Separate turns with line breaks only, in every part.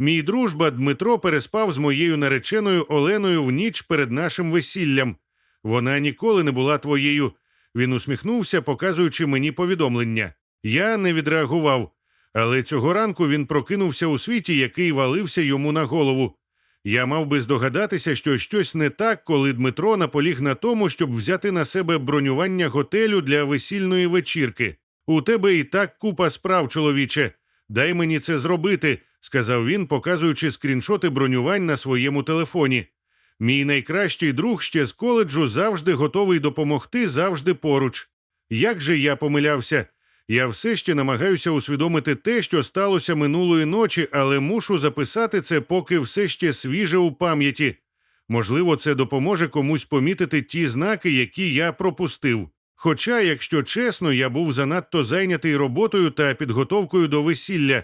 Мій дружба Дмитро переспав з моєю нареченою Оленою в ніч перед нашим весіллям. Вона ніколи не була твоєю. Він усміхнувся, показуючи мені повідомлення. Я не відреагував, але цього ранку він прокинувся у світі, який валився йому на голову. Я мав би здогадатися, що щось не так, коли Дмитро наполіг на тому, щоб взяти на себе бронювання готелю для весільної вечірки. У тебе і так купа справ, чоловіче. Дай мені це зробити, сказав він, показуючи скріншоти бронювань на своєму телефоні. Мій найкращий друг ще з коледжу завжди готовий допомогти, завжди поруч. Як же я помилявся? Я все ще намагаюся усвідомити те, що сталося минулої ночі, але мушу записати це, поки все ще свіже у пам'яті. Можливо, це допоможе комусь помітити ті знаки, які я пропустив. Хоча, якщо чесно, я був занадто зайнятий роботою та підготовкою до весілля,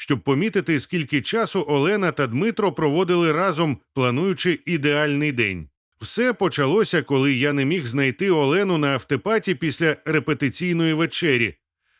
щоб помітити, скільки часу Олена та Дмитро проводили разом, плануючи ідеальний день. Все почалося, коли я не міг знайти Олену на автопаті після репетиційної вечері.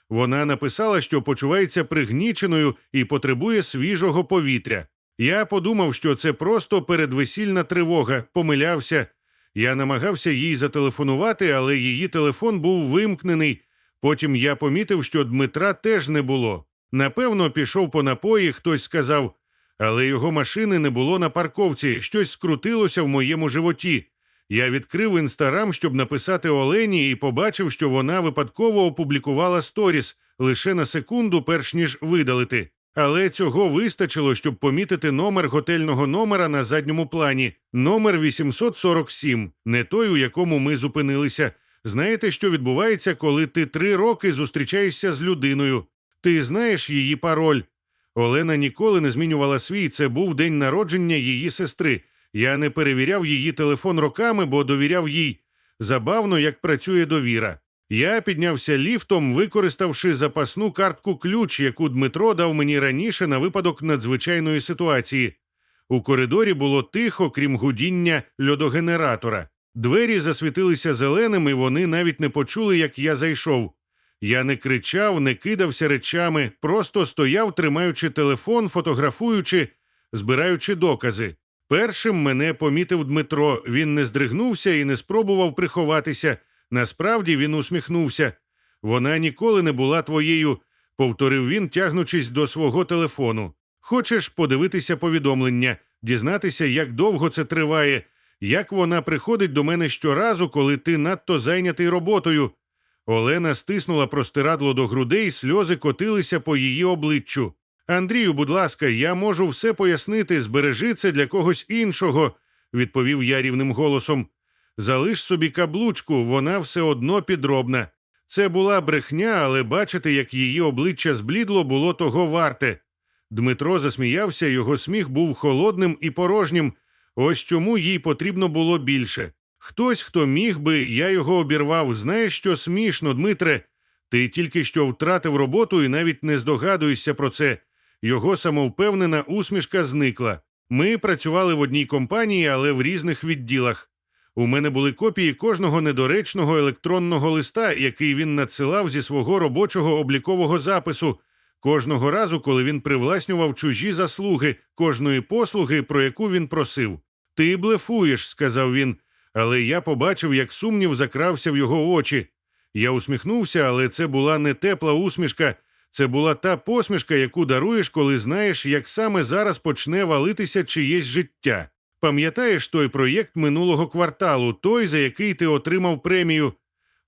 Вона написала, що почувається пригніченою і потребує свіжого повітря. Я подумав, що це просто передвесільна тривога, помилявся. Я намагався їй зателефонувати, але її телефон був вимкнений. Потім я помітив, що Дмитра теж не було. Напевно, пішов по напої, хтось сказав, але його машини не було на парковці, щось скрутилося в моєму животі. Я відкрив інстаграм, щоб написати Олені, і побачив, що вона випадково опублікувала сторіс лише на секунду, перш ніж видалити. Але цього вистачило, щоб помітити номер готельного номера на задньому плані, номер 847, не той, у якому ми зупинилися. Знаєте, що відбувається, коли ти три роки зустрічаєшся з людиною? Ти знаєш її пароль. Олена ніколи не змінювала свій. Це був день народження її сестри. Я не перевіряв її телефон роками, бо довіряв їй. Забавно, як працює довіра. Я піднявся ліфтом, використавши запасну картку ключ, яку Дмитро дав мені раніше на випадок надзвичайної ситуації. У коридорі було тихо, крім гудіння льодогенератора. Двері засвітилися зеленим, і вони навіть не почули, як я зайшов. Я не кричав, не кидався речами, просто стояв, тримаючи телефон, фотографуючи, збираючи докази. Першим мене помітив Дмитро. Він не здригнувся і не спробував приховатися. Насправді він усміхнувся. Вона ніколи не була твоєю, повторив він, тягнучись до свого телефону. Хочеш подивитися повідомлення, дізнатися, як довго це триває, як вона приходить до мене щоразу, коли ти надто зайнятий роботою. Олена стиснула простирадло до грудей, сльози котилися по її обличчю. Андрію, будь ласка, я можу все пояснити, збережи це для когось іншого, відповів я рівним голосом. Залиш собі каблучку, вона все одно підробна. Це була брехня, але бачити, як її обличчя зблідло, було того варте. Дмитро засміявся, його сміх був холодним і порожнім. Ось чому їй потрібно було більше. Хтось, хто міг би, я його обірвав. Знаєш, що смішно, Дмитре? Ти тільки що втратив роботу і навіть не здогадуєшся про це. Його самовпевнена усмішка зникла. Ми працювали в одній компанії, але в різних відділах. У мене були копії кожного недоречного електронного листа, який він надсилав зі свого робочого облікового запису, кожного разу, коли він привласнював чужі заслуги кожної послуги, про яку він просив. Ти блефуєш, сказав він, але я побачив, як сумнів закрався в його очі. Я усміхнувся, але це була не тепла усмішка. Це була та посмішка, яку даруєш, коли знаєш, як саме зараз почне валитися чиєсь життя. Пам'ятаєш той проєкт минулого кварталу, той, за який ти отримав премію?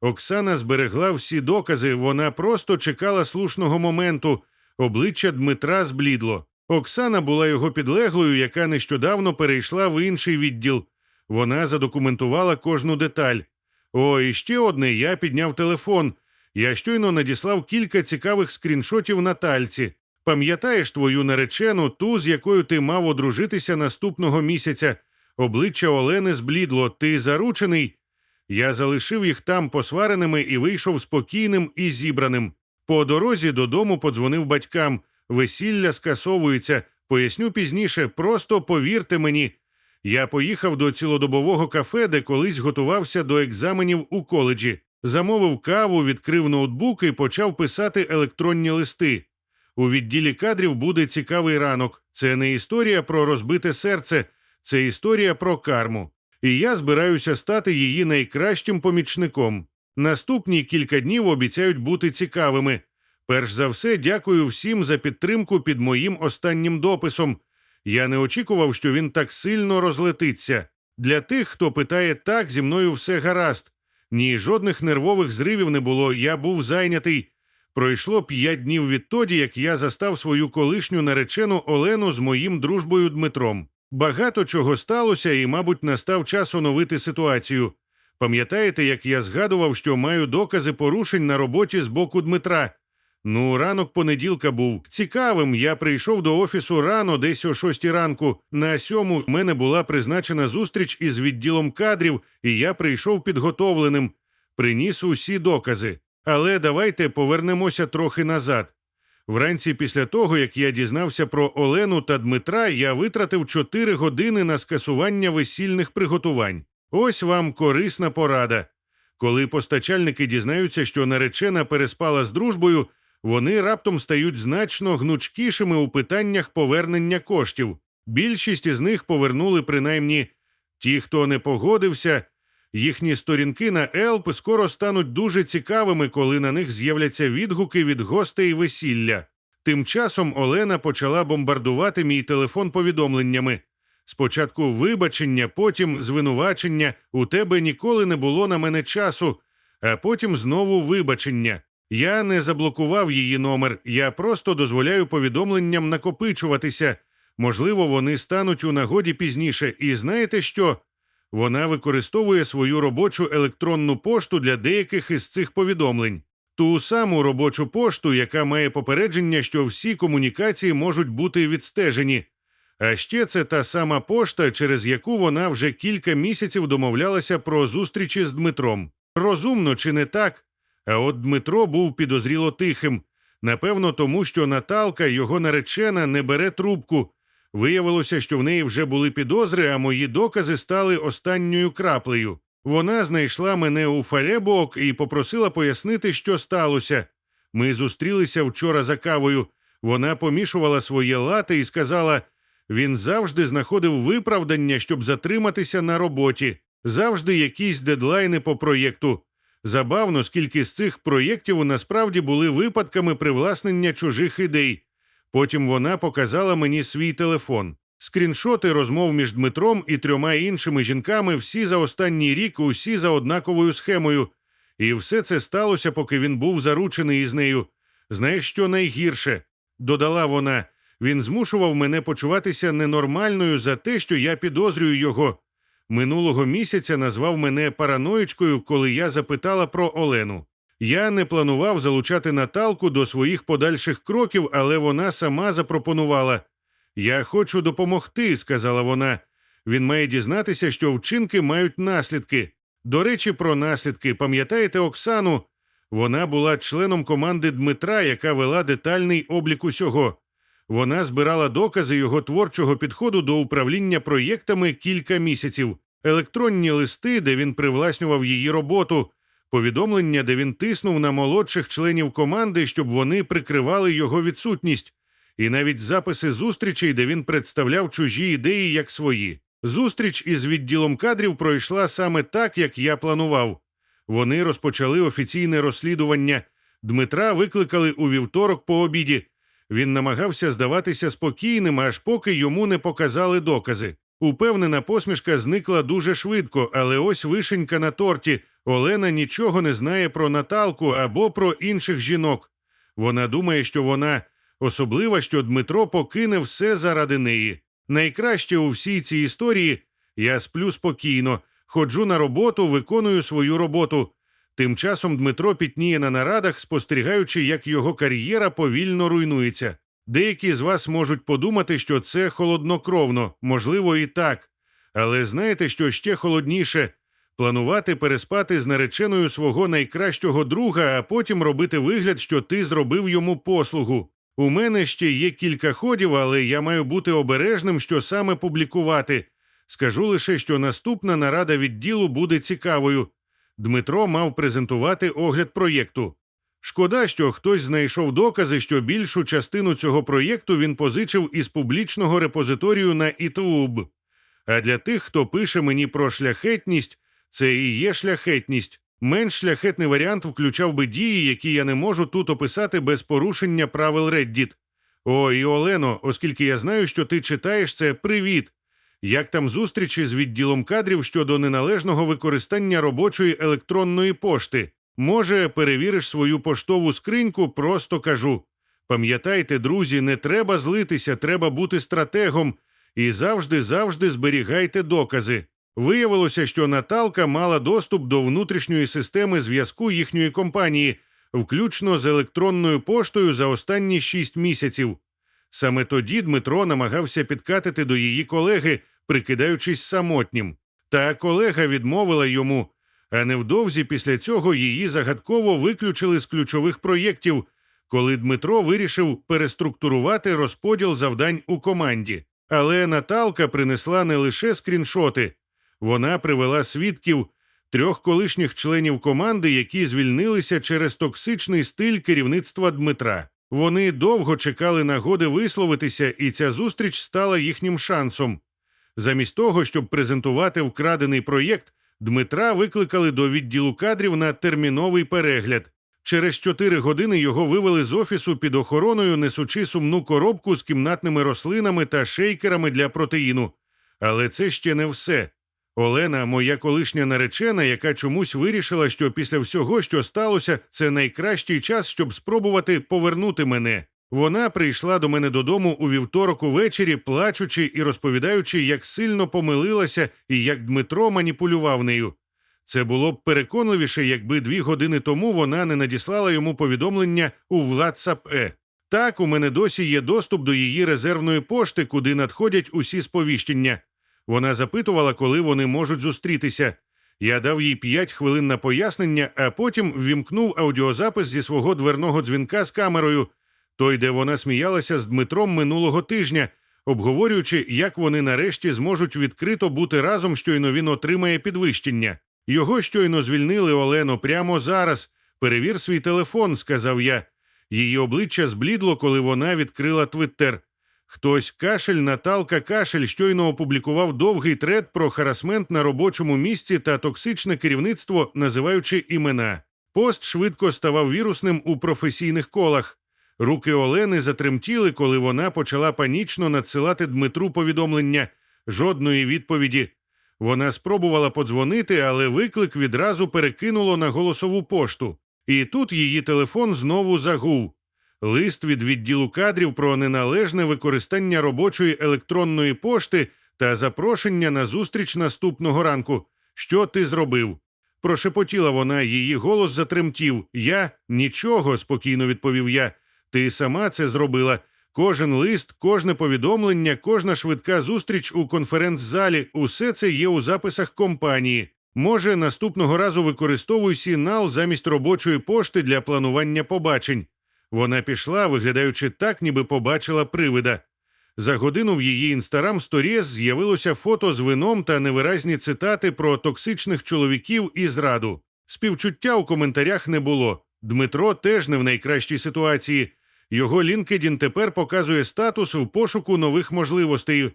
Оксана зберегла всі докази, вона просто чекала слушного моменту. Обличчя Дмитра зблідло. Оксана була його підлеглою, яка нещодавно перейшла в інший відділ. Вона задокументувала кожну деталь. О, і ще одне, я підняв телефон. Я щойно надіслав кілька цікавих скріншотів Натальці. Пам'ятаєш твою наречену, ту, з якою ти мав одружитися наступного місяця. Обличчя Олени зблідло, ти заручений. Я залишив їх там посвареними і вийшов спокійним і зібраним. По дорозі додому подзвонив батькам. Весілля скасовується. Поясню пізніше, просто повірте мені. Я поїхав до цілодобового кафе, де колись готувався до екзаменів у коледжі. Замовив каву, відкрив ноутбук і почав писати електронні листи. У відділі кадрів буде цікавий ранок. Це не історія про розбите серце, це історія про карму. І я збираюся стати її найкращим помічником. Наступні кілька днів обіцяють бути цікавими. Перш за все, дякую всім за підтримку під моїм останнім дописом. Я не очікував, що він так сильно розлетиться. Для тих, хто питає так, зі мною все гаразд. Ні, жодних нервових зривів не було, я був зайнятий. Пройшло п'ять днів відтоді, як я застав свою колишню наречену Олену з моїм дружбою Дмитром. Багато чого сталося, і, мабуть, настав час оновити ситуацію. Пам'ятаєте, як я згадував, що маю докази порушень на роботі з боку Дмитра? Ну, ранок понеділка був цікавим. Я прийшов до офісу рано, десь о шостій ранку. На сьому мене була призначена зустріч із відділом кадрів, і я прийшов підготовленим. Приніс усі докази. Але давайте повернемося трохи назад. Вранці після того, як я дізнався про Олену та Дмитра, я витратив 4 години на скасування весільних приготувань. Ось вам корисна порада. Коли постачальники дізнаються, що наречена переспала з дружбою, вони раптом стають значно гнучкішими у питаннях повернення коштів. Більшість із них повернули принаймні ті, хто не погодився. Їхні сторінки на Елп скоро стануть дуже цікавими, коли на них з'являться відгуки від гостей весілля. Тим часом Олена почала бомбардувати мій телефон повідомленнями. Спочатку вибачення, потім звинувачення, у тебе ніколи не було на мене часу, а потім знову вибачення. Я не заблокував її номер, я просто дозволяю повідомленням накопичуватися. Можливо, вони стануть у нагоді пізніше. І знаєте що? Вона використовує свою робочу електронну пошту для деяких із цих повідомлень. Ту саму робочу пошту, яка має попередження, що всі комунікації можуть бути відстежені. А ще це та сама пошта, через яку вона вже кілька місяців домовлялася про зустрічі з Дмитром. Розумно чи не так? А от Дмитро був підозріло тихим. Напевно, тому що Наталка, його наречена, не бере трубку. Виявилося, що в неї вже були підозри, а мої докази стали останньою краплею. Вона знайшла мене у Фаребок і попросила пояснити, що сталося. Ми зустрілися вчора за кавою. Вона помішувала своє лати і сказала: він завжди знаходив виправдання, щоб затриматися на роботі, завжди якісь дедлайни по проєкту. Забавно, скільки з цих проєктів насправді були випадками привласнення чужих ідей. Потім вона показала мені свій телефон. Скріншоти розмов між Дмитром і трьома іншими жінками всі за останній рік, усі за однаковою схемою. І все це сталося, поки він був заручений із нею. Знаєш, що найгірше? додала вона. Він змушував мене почуватися ненормальною за те, що я підозрюю його. Минулого місяця назвав мене параноїчкою, коли я запитала про Олену. Я не планував залучати Наталку до своїх подальших кроків, але вона сама запропонувала. Я хочу допомогти, сказала вона. Він має дізнатися, що вчинки мають наслідки. До речі, про наслідки. Пам'ятаєте Оксану? Вона була членом команди Дмитра, яка вела детальний облік усього. Вона збирала докази його творчого підходу до управління проєктами кілька місяців, електронні листи, де він привласнював її роботу, повідомлення, де він тиснув на молодших членів команди, щоб вони прикривали його відсутність, і навіть записи зустрічей, де він представляв чужі ідеї як свої. Зустріч із відділом кадрів пройшла саме так, як я планував. Вони розпочали офіційне розслідування. Дмитра викликали у вівторок по обіді. Він намагався здаватися спокійним, аж поки йому не показали докази. Упевнена посмішка зникла дуже швидко, але ось вишенька на торті. Олена нічого не знає про Наталку або про інших жінок. Вона думає, що вона особлива, що Дмитро покине все заради неї. Найкраще у всій цій історії я сплю спокійно, ходжу на роботу, виконую свою роботу. Тим часом Дмитро пітніє на нарадах, спостерігаючи, як його кар'єра повільно руйнується. Деякі з вас можуть подумати, що це холоднокровно, можливо, і так. Але знаєте, що ще холодніше планувати переспати з нареченою свого найкращого друга, а потім робити вигляд, що ти зробив йому послугу. У мене ще є кілька ходів, але я маю бути обережним, що саме публікувати. Скажу лише, що наступна нарада відділу буде цікавою. Дмитро мав презентувати огляд проєкту. Шкода, що хтось знайшов докази, що більшу частину цього проєкту він позичив із публічного репозиторію на ІТУБ. А для тих, хто пише мені про шляхетність, це і є шляхетність. Менш шляхетний варіант включав би дії, які я не можу тут описати без порушення правил Reddit. О, і Олено, оскільки я знаю, що ти читаєш це, привіт. Як там зустрічі з відділом кадрів щодо неналежного використання робочої електронної пошти? Може, перевіриш свою поштову скриньку, просто кажу. Пам'ятайте, друзі, не треба злитися, треба бути стратегом і завжди, завжди зберігайте докази. Виявилося, що Наталка мала доступ до внутрішньої системи зв'язку їхньої компанії, включно з електронною поштою за останні шість місяців. Саме тоді Дмитро намагався підкатити до її колеги, прикидаючись самотнім. Та колега відмовила йому, а невдовзі після цього її загадково виключили з ключових проєктів, коли Дмитро вирішив переструктурувати розподіл завдань у команді. Але Наталка принесла не лише скріншоти, вона привела свідків трьох колишніх членів команди, які звільнилися через токсичний стиль керівництва Дмитра. Вони довго чекали нагоди висловитися, і ця зустріч стала їхнім шансом. Замість того, щоб презентувати вкрадений проєкт, Дмитра викликали до відділу кадрів на терміновий перегляд. Через чотири години його вивели з офісу під охороною, несучи сумну коробку з кімнатними рослинами та шейкерами для протеїну. Але це ще не все. Олена, моя колишня наречена, яка чомусь вирішила, що після всього, що сталося, це найкращий час, щоб спробувати повернути мене. Вона прийшла до мене додому у вівторок увечері, плачучи і розповідаючи, як сильно помилилася і як Дмитро маніпулював нею. Це було б переконливіше, якби дві години тому вона не надіслала йому повідомлення у WhatsApp. Так, у мене досі є доступ до її резервної пошти, куди надходять усі сповіщення. Вона запитувала, коли вони можуть зустрітися. Я дав їй п'ять хвилин на пояснення, а потім ввімкнув аудіозапис зі свого дверного дзвінка з камерою, той, де вона сміялася з Дмитром минулого тижня, обговорюючи, як вони нарешті зможуть відкрито бути разом, щойно він отримає підвищення. Його щойно звільнили Олено прямо зараз. Перевір свій телефон, сказав я. Її обличчя зблідло, коли вона відкрила твіттер. Хтось кашель, Наталка Кашель щойно опублікував довгий тред про харасмент на робочому місці та токсичне керівництво, називаючи імена. Пост швидко ставав вірусним у професійних колах. Руки Олени затремтіли, коли вона почала панічно надсилати Дмитру повідомлення. Жодної відповіді. Вона спробувала подзвонити, але виклик відразу перекинуло на голосову пошту. І тут її телефон знову загув. Лист від відділу кадрів про неналежне використання робочої електронної пошти та запрошення на зустріч наступного ранку. Що ти зробив? Прошепотіла вона, її голос затремтів. Я нічого, спокійно відповів я. Ти сама це зробила. Кожен лист, кожне повідомлення, кожна швидка зустріч у конференц-залі усе це є у записах компанії. Може, наступного разу використовуй сінал замість робочої пошти для планування побачень. Вона пішла, виглядаючи так, ніби побачила привида. За годину в її інстаграм сторіс з'явилося фото з вином та невиразні цитати про токсичних чоловіків і зраду. Співчуття у коментарях не було. Дмитро теж не в найкращій ситуації. Його LinkedIn тепер показує статус в пошуку нових можливостей.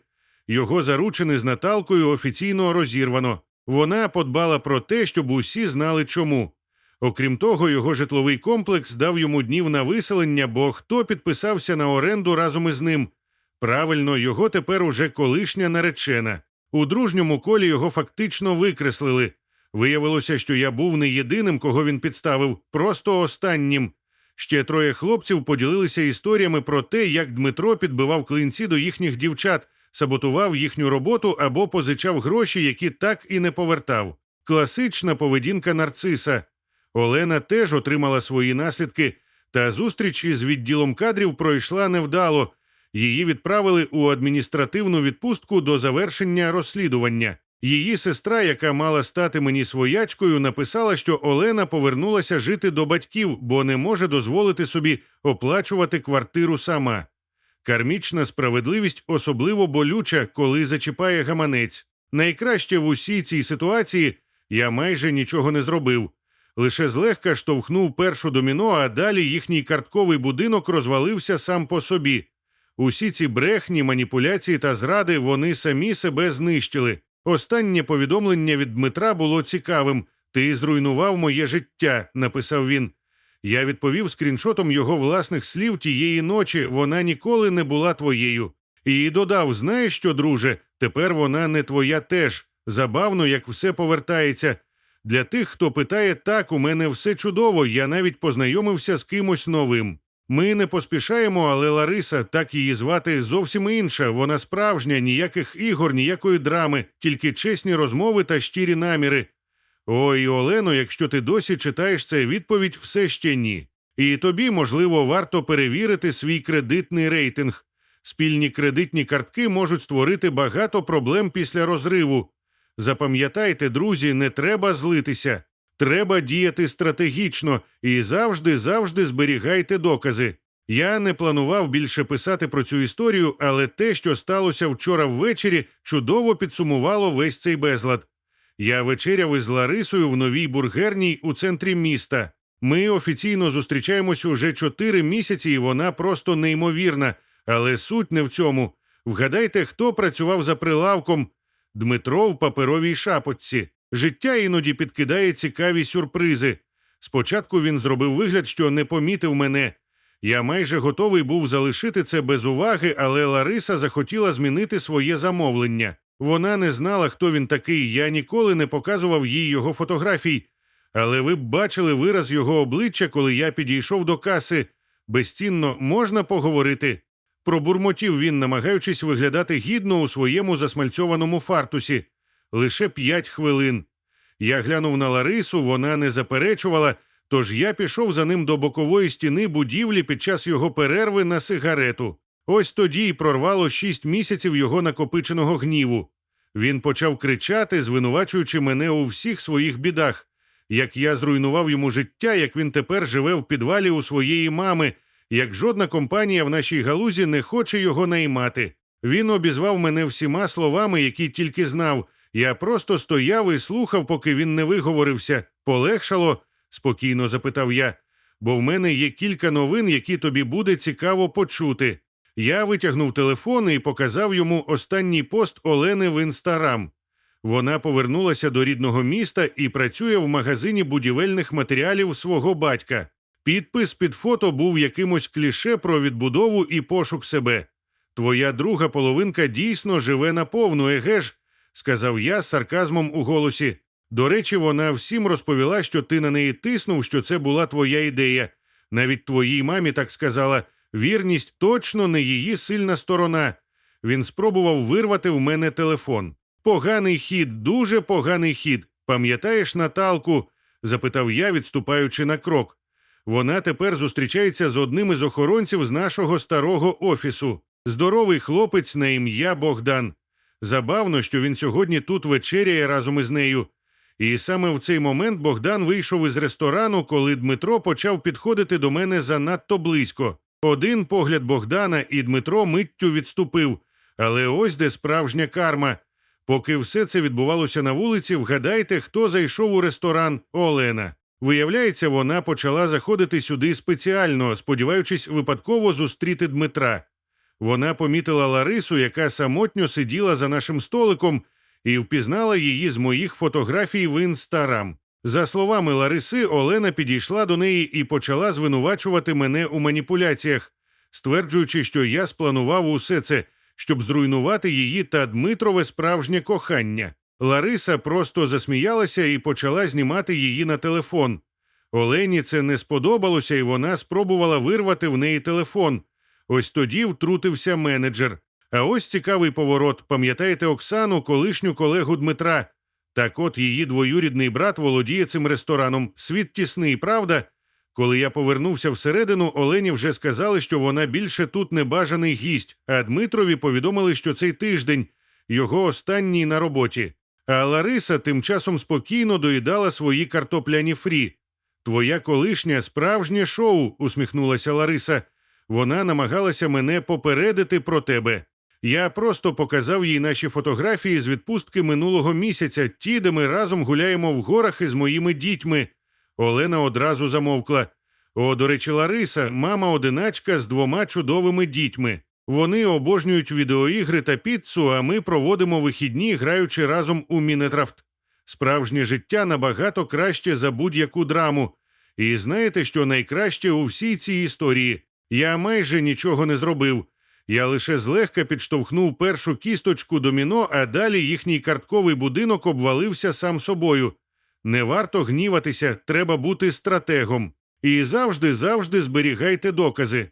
Його заручини з Наталкою офіційно розірвано. Вона подбала про те, щоб усі знали чому. Окрім того, його житловий комплекс дав йому днів на виселення, бо хто підписався на оренду разом із ним. Правильно, його тепер уже колишня наречена. У дружньому колі його фактично викреслили. Виявилося, що я був не єдиним, кого він підставив, просто останнім. Ще троє хлопців поділилися історіями про те, як Дмитро підбивав клинці до їхніх дівчат, саботував їхню роботу або позичав гроші, які так і не повертав. Класична поведінка нарциса. Олена теж отримала свої наслідки, та зустріч із відділом кадрів пройшла невдало. Її відправили у адміністративну відпустку до завершення розслідування. Її сестра, яка мала стати мені своячкою, написала, що Олена повернулася жити до батьків, бо не може дозволити собі оплачувати квартиру сама. Кармічна справедливість особливо болюча, коли зачіпає гаманець. Найкраще в усій цій ситуації я майже нічого не зробив. Лише злегка штовхнув першу доміно, а далі їхній картковий будинок розвалився сам по собі. Усі ці брехні, маніпуляції та зради вони самі себе знищили. Останнє повідомлення від Дмитра було цікавим. Ти зруйнував моє життя, написав він. Я відповів скріншотом його власних слів тієї ночі. Вона ніколи не була твоєю. І додав: знаєш що, друже, тепер вона не твоя теж. Забавно, як все повертається. Для тих, хто питає так, у мене все чудово, я навіть познайомився з кимось новим. Ми не поспішаємо, але Лариса, так її звати, зовсім інша. Вона справжня, ніяких ігор, ніякої драми, тільки чесні розмови та щирі наміри. Ой, Олено, якщо ти досі читаєш це, відповідь все ще ні. І тобі, можливо, варто перевірити свій кредитний рейтинг. Спільні кредитні картки можуть створити багато проблем після розриву. Запам'ятайте, друзі, не треба злитися. Треба діяти стратегічно і завжди, завжди зберігайте докази. Я не планував більше писати про цю історію, але те, що сталося вчора ввечері, чудово підсумувало весь цей безлад. Я вечеряв із Ларисою в новій бургерній у центрі міста. Ми офіційно зустрічаємось уже чотири місяці, і вона просто неймовірна. Але суть не в цьому. Вгадайте, хто працював за прилавком Дмитро в паперовій шапочці. Життя іноді підкидає цікаві сюрпризи. Спочатку він зробив вигляд, що не помітив мене. Я майже готовий був залишити це без уваги, але Лариса захотіла змінити своє замовлення. Вона не знала, хто він такий, я ніколи не показував їй його фотографій. Але ви б бачили вираз його обличчя, коли я підійшов до каси. Безцінно можна поговорити. Пробурмотів він, намагаючись виглядати гідно у своєму засмальцьованому фартусі. Лише п'ять хвилин. Я глянув на Ларису, вона не заперечувала, тож я пішов за ним до бокової стіни будівлі під час його перерви на сигарету. Ось тоді й прорвало шість місяців його накопиченого гніву. Він почав кричати, звинувачуючи мене у всіх своїх бідах, як я зруйнував йому життя, як він тепер живе в підвалі у своєї мами, як жодна компанія в нашій галузі не хоче його наймати. Він обізвав мене всіма словами, які тільки знав. Я просто стояв і слухав, поки він не виговорився. Полегшало? спокійно запитав я, бо в мене є кілька новин, які тобі буде цікаво почути. Я витягнув телефон і показав йому останній пост Олени в інстаграм. Вона повернулася до рідного міста і працює в магазині будівельних матеріалів свого батька. Підпис під фото був якимось кліше про відбудову і пошук себе. Твоя друга половинка дійсно живе наповну, еге ж, сказав я з сарказмом у голосі. До речі, вона всім розповіла, що ти на неї тиснув, що це була твоя ідея. Навіть твоїй мамі так сказала вірність точно не її сильна сторона. Він спробував вирвати в мене телефон. Поганий хід, дуже поганий хід. Пам'ятаєш Наталку? запитав я, відступаючи на крок. Вона тепер зустрічається з одним із охоронців з нашого старого офісу. Здоровий хлопець на ім'я Богдан. Забавно, що він сьогодні тут вечеряє разом із нею. І саме в цей момент Богдан вийшов із ресторану, коли Дмитро почав підходити до мене занадто близько. Один погляд Богдана і Дмитро миттю відступив. Але ось де справжня карма. Поки все це відбувалося на вулиці, вгадайте, хто зайшов у ресторан Олена. Виявляється, вона почала заходити сюди спеціально, сподіваючись випадково зустріти Дмитра. Вона помітила Ларису, яка самотньо сиділа за нашим столиком, і впізнала її з моїх фотографій в інстарам. За словами Лариси, Олена підійшла до неї і почала звинувачувати мене у маніпуляціях, стверджуючи, що я спланував усе це, щоб зруйнувати її та Дмитрове справжнє кохання. Лариса просто засміялася і почала знімати її на телефон. Олені це не сподобалося, і вона спробувала вирвати в неї телефон. Ось тоді втрутився менеджер. А ось цікавий поворот. Пам'ятаєте Оксану, колишню колегу Дмитра? Так от її двоюрідний брат володіє цим рестораном. Світ тісний, правда? Коли я повернувся всередину, Олені вже сказали, що вона більше тут небажаний гість, а Дмитрові повідомили, що цей тиждень його останній на роботі. А Лариса тим часом спокійно доїдала свої картопляні фрі. Твоя колишня справжнє шоу, усміхнулася Лариса. Вона намагалася мене попередити про тебе. Я просто показав їй наші фотографії з відпустки минулого місяця, ті, де ми разом гуляємо в горах із моїми дітьми. Олена одразу замовкла. О, до речі, Лариса, мама одиначка з двома чудовими дітьми. Вони обожнюють відеоігри та піцу, а ми проводимо вихідні, граючи разом у Мінетрафт. Справжнє життя набагато краще за будь-яку драму. І знаєте, що найкраще у всій цій історії? Я майже нічого не зробив. Я лише злегка підштовхнув першу кісточку доміно, а далі їхній картковий будинок обвалився сам собою. Не варто гніватися, треба бути стратегом. І завжди, завжди зберігайте докази.